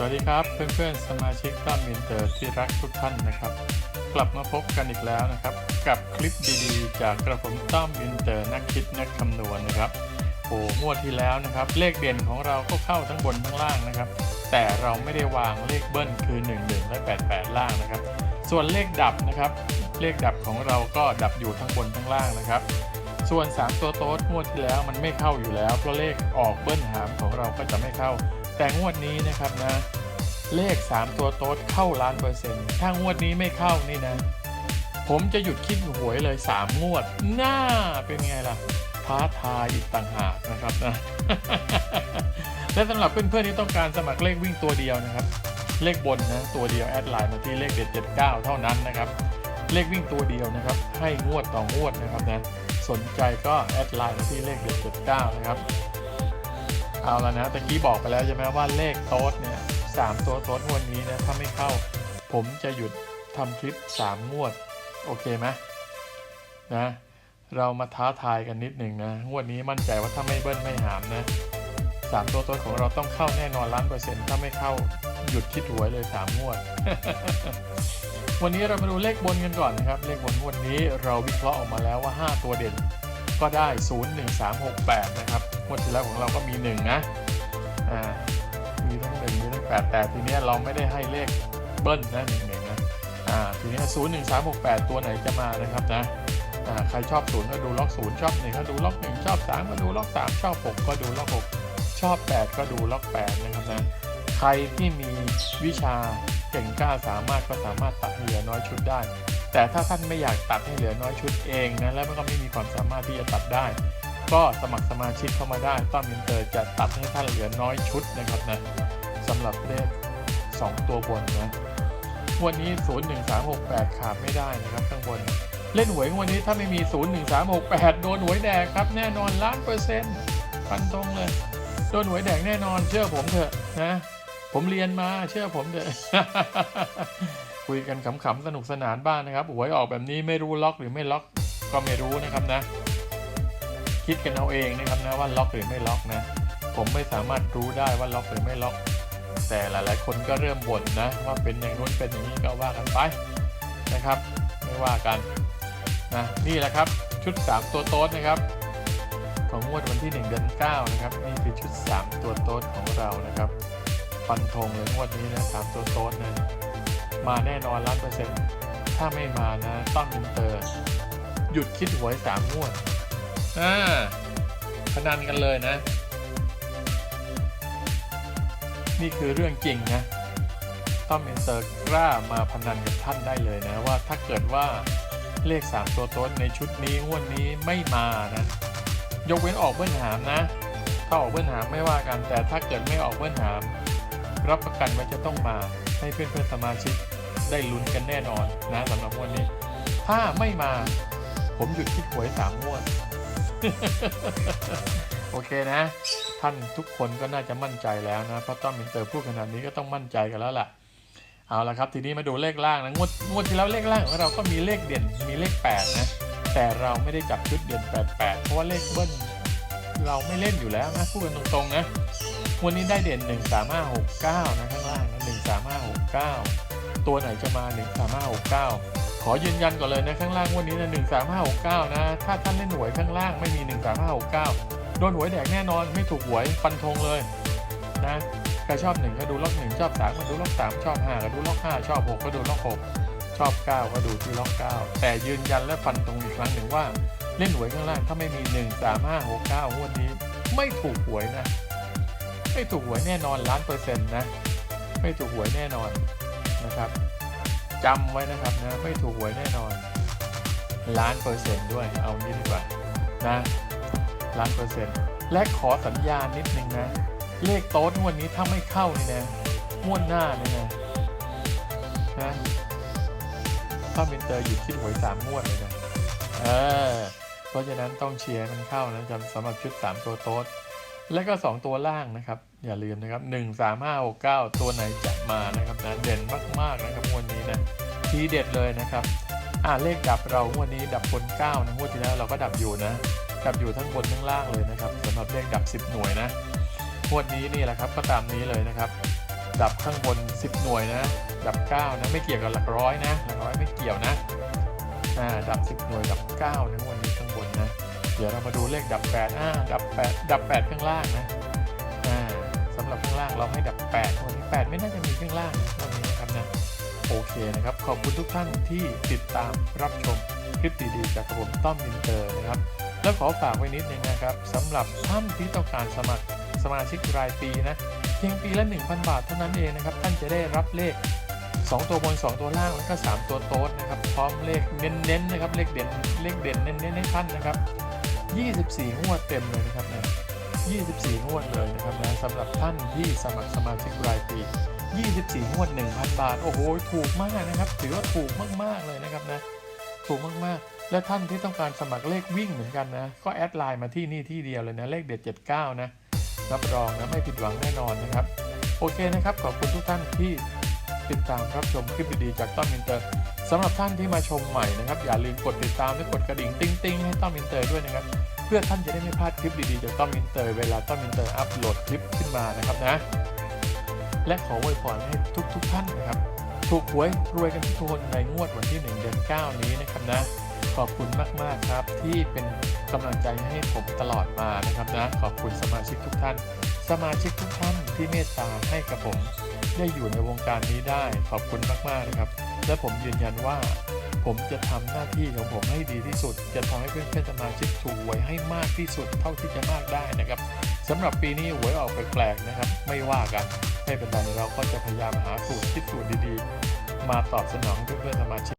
สวัสดีครับเพื่อนๆ สมาชิกต้อมอินเตอร์ที่รักทุกท่านนะครับ กลับมาพบกันอีกแล้วนะครับ กับคลิปดีๆ จากกระผมต้อมอินเตอร์นักคิดนักคำนวณนะครับโอ้งวดที่แล้วนะครับ เลขเด่นของเราก็เข้าทั้งบนทั้งล่างนะครับ แต่เราไม่ได้วางเลขเบิ้ลคือ 1 1 และ 8 8 ล่างนะครับ ส่วนเลขดับนะครับ เลขดับของเราก็ดับอยู่ทั้งบนทั้งล่างนะครับส่วน 3 ตัวโต๊ดงวดที่แล้วมันไม่เข้าอยู่แล้วเพราะเลขออกเบิ้ลหามของเราก็จะไม่เข้า แต่งวดนี้นะครับนะ เลข 3 ตัวโต๊ดเข้าล้านเปอร์เซ็นต์ถ้างวดนี้ไม่เข้านี่นะ ผมจะหยุดคิดหวยเลย 3 งวด หน้าเป็นไงล่ะท้าทายอีกต่างหากนะครับนะ และสำหรับเพื่อนๆที่ต้องการสมัครเลขวิ่งตัวเดียวนะครับ เลขบนนะตัวเดียวแอดไลน์มาที่เลขเด็ด79 เท่านั้นนะครับเลขวิ่งตัวเดียวนะครับ ให้งวดต่องวดนะครับนะสนใจก็แอดไลน์มาที่เลขเด็ด79นะครับ เอาแล้วนะตะกี้บอกไปแล้วใช่ไหมว่าเลขโต๊ดเนี่ยสามตัวโต๊ดวดนี้นะถ้าไม่เข้า ผมจะหยุดทำคลิปสามงวด โอเคไหมนะเรามาท้าทายกันนิดหนึ่งนะงวดนี้มั่นใจว่าถ้าไม่เบิ้ลไม่หามนะสามตัวโต๊ดของเราต้องเข้าแน่นอนล้านเปอร์เซ็นต์ถ้าไม่เข้าหยุดคิดหวยเลยสามงวดวันนี้เรามาดูเลขบนกันก่อนนะครับ เลขบนงวดนี้เราวิเคราะห์ออกมาแล้วว่า 5 ตัวเด่นก็ได้ 0 1 3 6 8 นะครับ งวดที่แล้วของเราก็มี1นะอ่ามีทั้ง1มีทั้ง8แต่ทีเนี้ยเราไม่ได้ให้เลขเบิ้ลนะหนึ่งหนึ่งนะอ่าทีเนี้0 1 3 6 8ตัวไหนจะมานะครับนะอ่าใครชอบ0ก็ดูล็อก0ชอบ1ก็ดูล็อก1ชอบ3ก็ดูล็อก3ชอบ6ก็ดูล็อก6ชอบ8ก็ดูล็อก8นะครับนะใครที่มีวิชาเก่งกล้าสามารถก็สามารถตัดเหลือน้อยชุดได้ แต่ถ้าท่านไม่อยากตัดให้เหลือน้อยชุดเองนะและมันก็ไม่มีความสามารถที่จะตัดได้ ก็สมัครสมาชิกเข้ามาได้ต้อมอินเตอร์จะตัดให้ท่านเหลือน้อยชุดนะครับนะสำหรับเลข2 ตัวบนนะวันนี้ 0 1 3 6 8 ขาดไม่ได้นะครับข้างบน เล่นหวยวันนี้ถ้าไม่มี 0 1 3 6 8 โดนหวยแดกครับแน่นอนล้านเปอร์เซ็นต์ฟันตรงเลย โดนหวยแดกแน่นอนเชื่อผมเถอะนะ ผมเรียนมาเชื่อผมเถอะคุยกันขำๆสนุกสนานบ้างนะครับหวยออกแบบนี้ไม่รู้ล็อกหรือไม่ล็อกก็ไม่รู้นะครับนะ คิดกันเอาเองนะครับนะว่าล็อกหรือไม่ล็อกนะ ผมไม่สามารถรู้ได้ว่าล็อกหรือไม่ล็อก แต่หลาย ๆ คนก็เริ่มบ่นนะว่าเป็นอย่างนู้นเป็นอย่างนี้ก็ว่ากันไปนะครับ ไม่ว่ากันนะนี่แหละครับชุด 3 ตัวโต๊ดนะครับของงวดวันที่ 1 เดือน9นะครับนี่คือชุด 3 ตัวโต๊ดของเรานะครับฟันธงเลยงวดนี้นะสามตัวโต๊ดนะมาแน่นอนล้านเปอร์เซ็นต์ถ้าไม่มานะต้องอินเตอร์ หยุดคิดหวยสามงวด อ่าพนันกันเลยนะ นี่คือเรื่องจริงนะต้อมอินเตอร์กล้ามาพนันกับท่านได้เลยนะ ว่าถ้าเกิดว่าเลข 3 ตัวโต๊ดในชุดนี้งวดนี้ไม่มานะยกเว้นออกเบิ้ลหามนะ ถ้าออกเบิ้ลหามไม่ว่ากัน แต่ถ้าเกิดไม่ออกเบิ้ลหาม รับประกันว่าจะต้องมาให้เพื่อนๆสมาชิกได้ลุ้นกันแน่นอนนะสำหรับงวดนี้ ถ้าไม่มาผมหยุดคิดหวยสามงวด โอเคนะ ท่านทุกคนก็น่าจะมั่นใจแล้วนะ เพราะต้อมมินเตอร์พูดขนาดนี้ก็ต้องมั่นใจกันแล้วล่ะ เอาละครับทีนี้มาดูเลขล่างนะงวดงวดที่แล้วเลขล่างของเราก็มีเลขเด่นมีเลข 8 นะ แต่เราไม่ได้จับชุดเด่น88 เพราะว่าเลขเบิ้ลเราไม่เล่นอยู่แล้วนะพูดกันตรงๆนะวันนี้ได้เด่น 1 3 5 6 9 นะข้างล่างนะ1 3 5 6 9 ตัวไหนจะมา 1 3 5 6 9 ขอยืนยันก่อนเลยนะข้างล่างวันนี้นะ1 3 5 6 9นะ ถ้าท่านเล่นหวยข้างล่างไม่มี1 3 5 6 9โดนหวยแดกแน่นอนไม่ถูกหวยฟันธงเลยนะใครชอบ1ก็ดูล็อก1ชอบ3ก็ดูล็อก3ชอบ5ก็ดูล็อก5ชอบ6ก็ดูล็อก6ชอบ9ก็ดูที่ล็อก9แต่ยืนยันและฟันธงอีกครั้งหนึ่งว่าเล่นหวยข้างล่างถ้าไม่มี1 3 5 6 9งวดนี้ไม่ถูกหวยนะ ไม่ถูกหวยแน่นอนล้านเปอร์เซ็นต์นะ ไม่ถูกหวยแน่นอนนะครับ จำไว้นะครับนะไม่ถูกหวยแน่นอนล้านเปอร์เซ็นต์ด้วยเอางี้ดีกว่านะล้านเปอร์เซ็นต์และขอสัญญาณนิดนึงนะ เลขโต๊ดงวดนี้ถ้าไม่เข้านี่นะงวดหน้านี่นะนะถ้าเป็นเตอร์หยุดคิดหวยสามงวดเลยนะเออเพราะฉะนั้นต้องเชียร์มันเข้านะจำสำหรับชุด3ตัวโต๊ด และก็ 2 ตัวล่างนะครับ อย่าลืมนะครับ 1 3 5 6 9 ตัวไหนจะมานะครับนะเด่นมากๆนะครับงวดนี้นะทีเด็ดเลยนะครับอ่าเลขดับเรางวดนี้ดับบน9นะงวดที่แล้วเราก็ดับอยู่นะดับอยู่ทั้งบนทั้งล่างเลยนะครับสำหรับเลขดับ 10 หน่วยนะงวดนี้นี่แหละครับก็ตามนี้เลยนะครับ ดับข้างบน 10 หน่วยนะ ดับ 9 นะไม่เกี่ยวกับหลักร้อยนะหลักร้อยไม่เกี่ยวนะอ่าดับ 10 หน่วยดับ9นะวันนี้ข้างบนนะ เดี๋ยวเรามาดูเลขดับ8อ่าดับ8ดับ8ข้างล่างนะอ่าสำหรับข้างล่างเราให้ดับ8วันนี้8ไม่น่าจะมีข้างล่างวันนี้นะครับนะโอเคนะครับ ขอบคุณทุกท่านที่ติดตามรับชมคลิปดีๆจากผมต้อมอินเตอร์นะครับ แล้วขอฝากไว้นิดนึงนะครับสำหรับท่านที่ต้องการสมัครสมาชิกรายปีนะเพียงปีละ 1,000 บาทเท่านั้นเองนะครับ ท่านจะได้รับเลข 2 ตัวบน 2 ตัวล่างแล้วก็ 3 ตัวโต๊ดนะครับ พร้อมเลขเน้นๆนะครับ เลขเด่นเลขเด่นเน้นๆให้ท่านนะครับ 24 งวดเต็มเลยนะครับนะ24 งวดเลยนะครับนะสำหรับท่านที่สมัครสมาชิกรายปี 24 งวด 1,000 บาท โอ้โห ถูกมากนะครับ ถือว่าถูกมาก ๆ เลยนะครับนะ ถูกมาก ๆ และท่านที่ต้องการสมัครเลขวิ่งเหมือนกันนะ ก็แอดไลน์มาที่นี่ที่เดียวเลยนะ เลขเด็ด 79 นะ รับรองนะ ไม่ผิดหวังแน่นอนนะครับ โอเคนะครับ ขอบคุณทุกท่านที่ ติดตามรับชมคลิปดีๆจากต้อมอินเตอร์สำหรับท่านที่มาชมใหม่นะครับอย่าลืมกดติดตามและกดกระดิ่งติ้งๆให้ต้อมอินเตอร์ด้วยนะครับเพื่อท่านจะได้ไม่พลาดคลิปดีๆจากต้อมอินเตอร์เวลาต้อมอินเตอร์อัปโหลดคลิปขึ้นมานะครับนะ และขออวยพรให้ทุกๆท่านนะครับถูกหวยรวยกันทุกคนในงวดวันที่1เดือน9 นี้นะครับนะ ขอบคุณมาก ๆ ครับ ที่เป็นกำลังใจให้ผมตลอดมานะครับนะ ขอบคุณสมาชิกทุกท่าน สมาชิกทุกท่านที่เมตตาให้กับผม ได้อยู่ในวงการนี้ได้ ขอบคุณมาก ๆ นะครับ และผมยืนยันว่า ผมจะทำหน้าที่ของผมให้ดีที่สุด จะทำให้เพื่อนๆสมาชิกถูกหวยให้มากที่สุดเท่าที่จะมากได้นะครับสำหรับปีนี้หวยออกแปลกๆนะครับ ไม่ว่ากันไม่เป็นไรเราก็จะพยายามหาสูตรคิดสูตรดีๆ มาตอบสนองเพื่อนๆสมาชิก